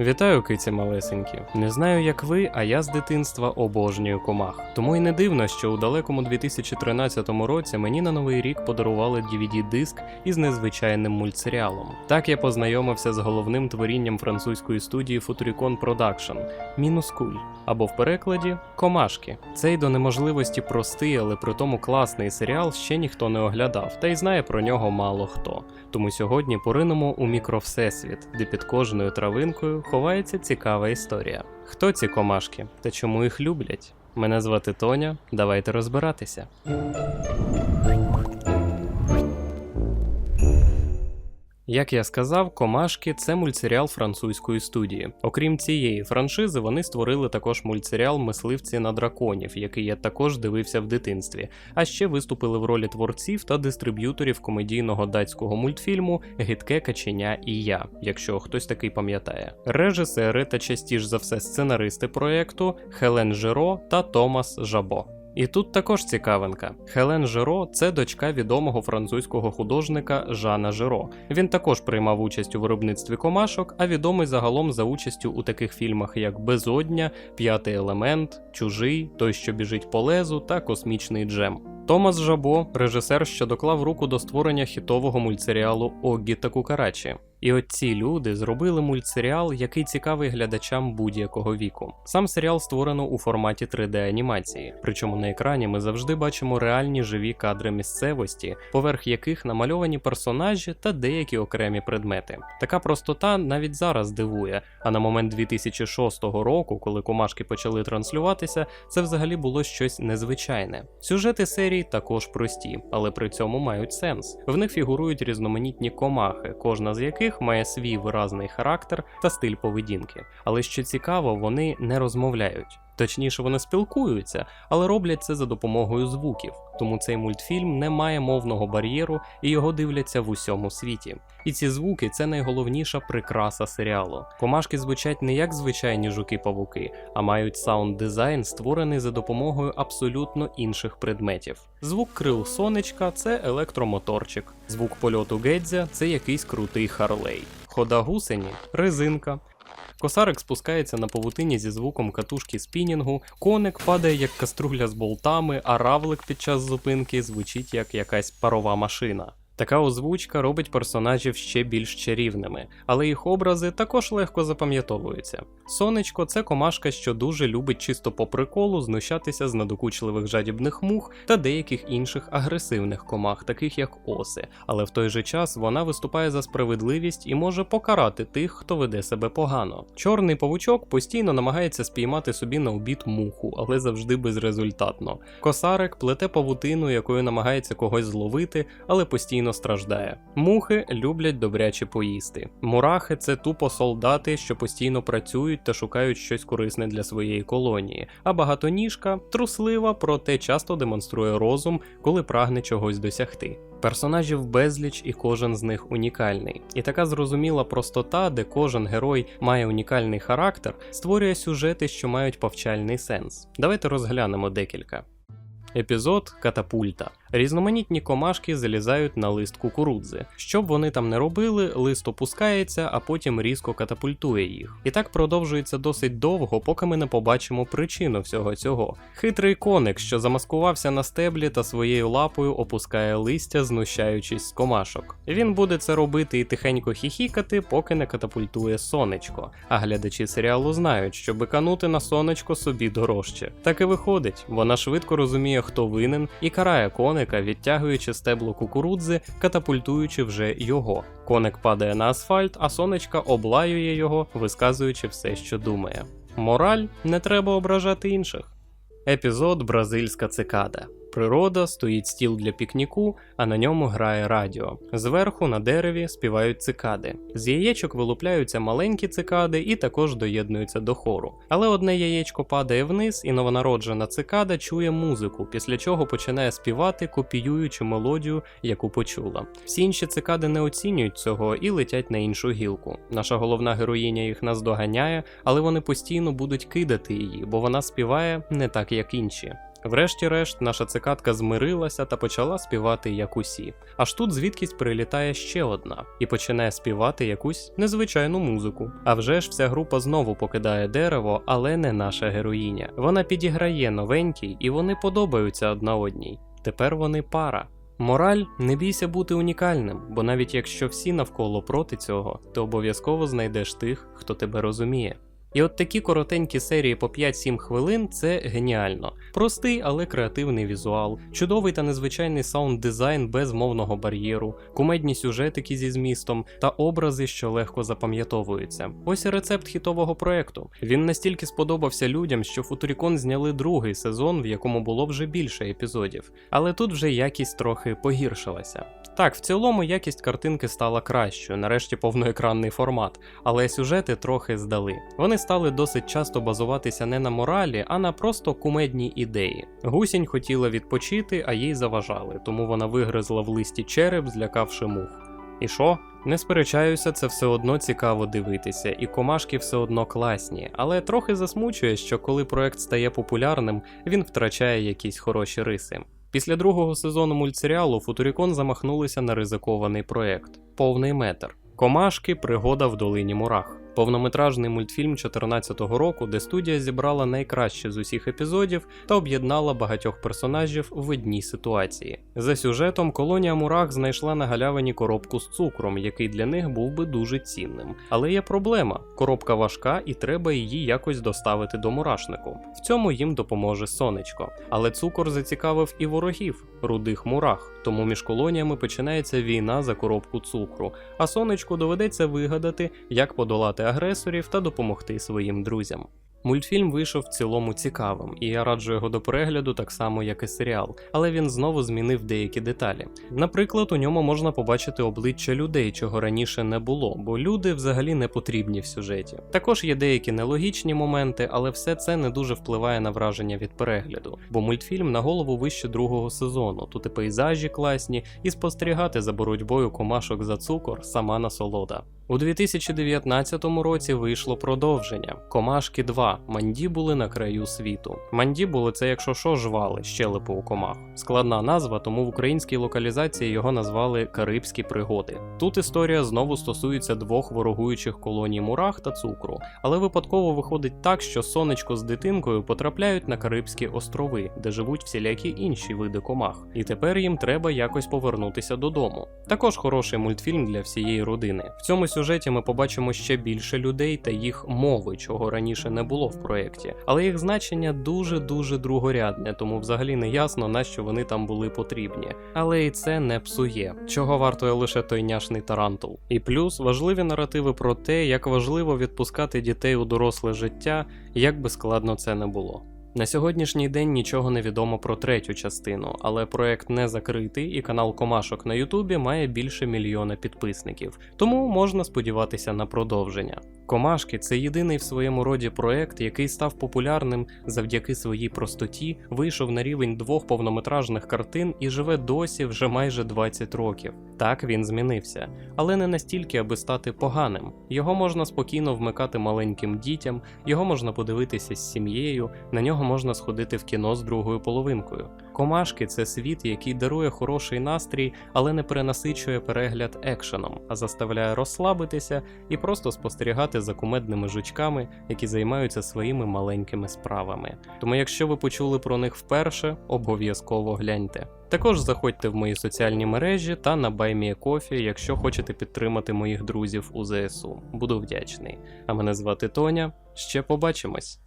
Вітаю, киці малесенькі. Не знаю, як ви, а я з дитинства обожнюю комах. Тому й не дивно, що у далекому 2013 році мені на новий рік подарували DVD-диск із незвичайним мультсеріалом. Так я познайомився з головним творінням французької студії Futuricon Production Мінус Куль, або в перекладі Комашки. Цей до неможливості простий, але при тому класний серіал ще ніхто не оглядав, та й знає про нього мало хто. Тому сьогодні поринемо у мікровсесвіт, де під кожною травинкою ховається цікава історія. Хто ці комашки та чому їх люблять? Мене звати Тоня. Давайте розбиратися. Як я сказав, Комашки це мультсеріал французької студії. Окрім цієї франшизи, вони створили також мультсеріал Мисливці на драконів, який я також дивився в дитинстві, а ще виступили в ролі творців та дистриб'юторів комедійного датського мультфільму Гидке каченя і я, якщо хтось такий пам'ятає. Режисери та частіш за все сценаристи проєкту Хелен Жиро та Томас Жабо. І тут також цікавинка. Хелен Жиро це дочка відомого французького художника Жана Жиро. Він також приймав участь у виробництві комашок, а відомий загалом за участю у таких фільмах, як Безодня, П'ятий елемент, Чужий, Той, що біжить по лезу та Космічний Джем. Томас Жабо, режисер, що доклав руку до створення хітового мультсеріалу Оггі та Кукарачі. І от ці люди зробили мультсеріал, який цікавий глядачам будь-якого віку. Сам серіал створено у форматі 3D-анімації, причому на екрані ми завжди бачимо реальні живі кадри місцевості, поверх яких намальовані персонажі та деякі окремі предмети. Така простота навіть зараз дивує. А на момент 2006 року, коли комашки почали транслюватися, це взагалі було щось незвичайне. Сюжети серій також прості, але при цьому мають сенс. В них фігурують різноманітні комахи, кожна з яких має свій виразний характер та стиль поведінки. Але що цікаво, вони не розмовляють. Точніше, вони спілкуються, але роблять це за допомогою звуків. Тому цей мультфільм не має мовного бар'єру і його дивляться в усьому світі. І ці звуки це найголовніша прикраса серіалу. Комашки звучать не як звичайні жуки-павуки, а мають саунд-дизайн, створений за допомогою абсолютно інших предметів. Звук крил сонечка це електромоторчик, звук польоту Гедзя це якийсь крутий харлей. Хода гусені резинка. Косарик спускається на павутині зі звуком катушки спінінгу, коник падає як каструля з болтами, а равлик під час зупинки звучить як якась парова машина. Така озвучка робить персонажів ще більш чарівними, але їх образи також легко запам'ятовуються. Сонечко це комашка, що дуже любить чисто по приколу знущатися з надокучливих жадібних мух та деяких інших агресивних комах, таких як оси. Але в той же час вона виступає за справедливість і може покарати тих, хто веде себе погано. Чорний павучок постійно намагається спіймати собі на обід муху, але завжди безрезультатно. Косарик плете павутину, якою намагається когось зловити, але постійно страждає. Мухи люблять добряче поїсти. Мурахи це тупо солдати, що постійно працюють та шукають щось корисне для своєї колонії. А багатоніжка труслива, проте часто демонструє розум, коли прагне чогось досягти. Персонажів безліч і кожен з них унікальний. І така зрозуміла простота, де кожен герой має унікальний характер, створює сюжети, що мають повчальний сенс. Давайте розглянемо декілька. Епізод Катапульта. Різноманітні комашки залізають на лист кукурудзи. Щоб вони там не робили, лист опускається, а потім різко катапультує їх. І так продовжується досить довго, поки ми не побачимо причину всього цього. Хитрий коник, що замаскувався на стеблі та своєю лапою опускає листя, знущаючись з комашок. Він буде це робити і тихенько хіхікати, поки не катапультує сонечко. А глядачі серіалу знають, що биканути на сонечко собі дорожче. Так і виходить, вона швидко розуміє, хто винен, і карає коника, відтягуючи стебло кукурудзи, катапультуючи вже його. Коник падає на асфальт, а сонечка облаює його, висказуючи все, що думає. Мораль не треба ображати інших. Епізод Бразильська цикада. Природа стоїть стіл для пікніку, а на ньому грає радіо. Зверху на дереві співають цикади. З яєчок вилупляються маленькі цикади і також доєднуються до хору. Але одне яєчко падає вниз, і новонароджена цикада чує музику, після чого починає співати, копіюючи мелодію, яку почула. Всі інші цикади не оцінюють цього і летять на іншу гілку. Наша головна героїня їх наздоганяє, але вони постійно будуть кидати її, бо вона співає не так, як інші. Врешті-решт, наша цикадка змирилася та почала співати як усі. Аж тут звідкись прилітає ще одна і починає співати якусь незвичайну музику. А вже ж вся група знову покидає дерево, але не наша героїня. Вона підіграє новенький, і вони подобаються одна одній. Тепер вони пара. Мораль не бійся бути унікальним, бо навіть якщо всі навколо проти цього, ти обов'язково знайдеш тих, хто тебе розуміє. І от такі коротенькі серії по 5-7 хвилин це геніально. Простий, але креативний візуал, чудовий та незвичайний саунд-дизайн без мовного бар'єру, кумедні сюжетики зі змістом та образи, що легко запам'ятовуються. Ось і рецепт хітового проекту. Він настільки сподобався людям, що Футурікон зняли другий сезон, в якому було вже більше епізодів. Але тут вже якість трохи погіршилася. Так, в цілому якість картинки стала кращою, нарешті повноекранний формат, але сюжети трохи здали. Вони стали досить часто базуватися не на моралі, а на просто кумедній ідеї. Гусінь хотіла відпочити, а їй заважали, тому вона вигризла в листі череп, злякавши мух. І що? Не сперечаюся, це все одно цікаво дивитися, і комашки все одно класні, але трохи засмучує, що коли проект стає популярним, він втрачає якісь хороші риси. Після другого сезону мультсеріалу Футурікон замахнулися на ризикований проект повний метр. Комашки пригода в долині мурах. Повнометражний мультфільм 2014 року, де студія зібрала найкраще з усіх епізодів та об'єднала багатьох персонажів в одній ситуації. За сюжетом, колонія мурах знайшла на галявині коробку з цукром, який для них був би дуже цінним. Але є проблема: коробка важка і треба її якось доставити до мурашнику. В цьому їм допоможе сонечко. Але цукор зацікавив і ворогів рудих мурах. Тому між колоніями починається війна за коробку цукру, а сонечку доведеться вигадати, як подолати агресорів та допомогти своїм друзям. Мультфільм вийшов в цілому цікавим, і я раджу його до перегляду так само, як і серіал, але він знову змінив деякі деталі. Наприклад, у ньому можна побачити обличчя людей, чого раніше не було, бо люди взагалі не потрібні в сюжеті. Також є деякі нелогічні моменти, але все це не дуже впливає на враження від перегляду, бо мультфільм на голову вище другого сезону. Тут і пейзажі класні, і спостерігати за боротьбою комашок за цукор сама насолода. У 2019 році вийшло продовження Комашки 2. Мандібули на краю світу. Мандібули це, якщо що, жвали, щелепи у комах. Складна назва, тому в українській локалізації його назвали Карибські пригоди. Тут історія знову стосується двох ворогуючих колоній мурах та цукру, але випадково виходить так, що сонечко з дитинкою потрапляють на Карибські острови, де живуть всілякі інші види комах, і тепер їм треба якось повернутися додому. Також хороший мультфільм для всієї родини. В цьому сюжеті ми побачимо ще більше людей та їх мови, чого раніше не було в проєкті. Але їх значення дуже-дуже другорядне, тому взагалі не ясно, на що вони там були потрібні. Але і це не псує, чого вартує лише той няшний тарантул. І плюс важливі наративи про те, як важливо відпускати дітей у доросле життя, як би складно це не було. На сьогоднішній день нічого не відомо про третю частину, але проект не закритий, і канал Комашок на Ютубі має більше мільйона підписників, тому можна сподіватися на продовження. Комашки це єдиний в своєму роді проект, який став популярним завдяки своїй простоті, вийшов на рівень двох повнометражних картин і живе досі вже майже 20 років. Так він змінився, але не настільки, аби стати поганим. Його можна спокійно вмикати маленьким дітям, його можна подивитися з сім'єю, на нього можна сходити в кіно з другою половинкою. Комашки це світ, який дарує хороший настрій, але не перенасичує перегляд екшеном, а заставляє розслабитися і просто спостерігати за кумедними жучками, які займаються своїми маленькими справами. Тому, якщо ви почули про них вперше, обов'язково гляньте. Також заходьте в мої соціальні мережі та на BuyMeACoffee, якщо хочете підтримати моїх друзів у ЗСУ. Буду вдячний. А мене звати Тоня. Ще побачимось.